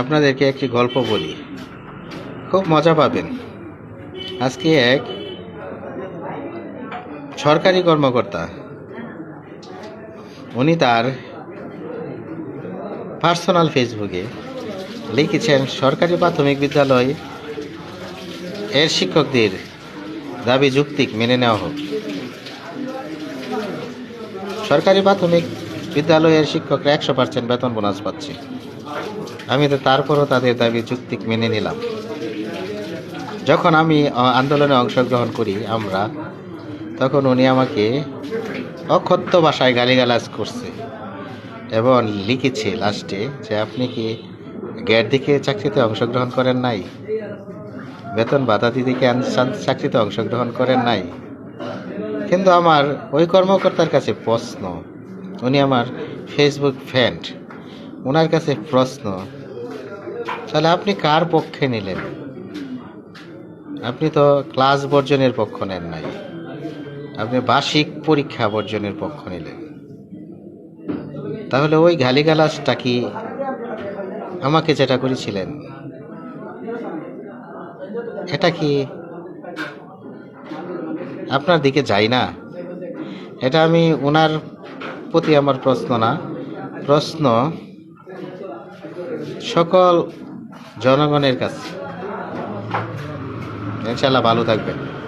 আপনাদেরকে একটি গল্প বলি। খুব মজা পাবেন। আজকে এক সরকারি কর্মকর্তা, উনি তার পার্সোনাল ফেসবুকে লিখেছেন, সরকারি প্রাথমিক বিদ্যালয় এর শিক্ষকদের দাবি যুক্তিক মেনে নেওয়া হোক। সরকারি প্রাথমিক বিদ্যালয়ের শিক্ষকরা একশো পার্সেন্ট বেতন বোনাস পাচ্ছে। আমি তো তারপরও তাদের দাবি যুক্তিক মেনে নিলাম। যখন আমি আন্দোলনে অংশগ্রহণ করি আমরা, তখন উনি আমাকে অক্ষত্য ভাষায় গালিগালাজ করছে এবং লিখেছে লাস্টে যে, আপনি কি গ্যাট দিকে চাকরিতে অংশগ্রহণ করেন নাই? বেতন বাধা দিদিকে চাকরিতে অংশগ্রহণ করেন নাই? কিন্তু আমার ওই কর্মকর্তার কাছে প্রশ্ন। উনি আমার ফেসবুক ফ্রেন্ড ওনার কাছে প্রশ্ন, তাহলে আপনি কার পক্ষে নিলেন? আপনি তো ক্লাস বর্জনের পক্ষ নেন নাই। আপনি বার্ষিক পরীক্ষা বর্জনের পক্ষ নিলেন। তাহলে ওই গালিগালাজটা কি আমাকে যেটা করেছিলেন, এটা কি আপনার দিকে যাই না? এটা আমি ওনার প্রতি আমার প্রশ্ন না। প্রশ্ন সকল জনগণের কাছে। ইনশাল্লাহ ভালো থাকবেন।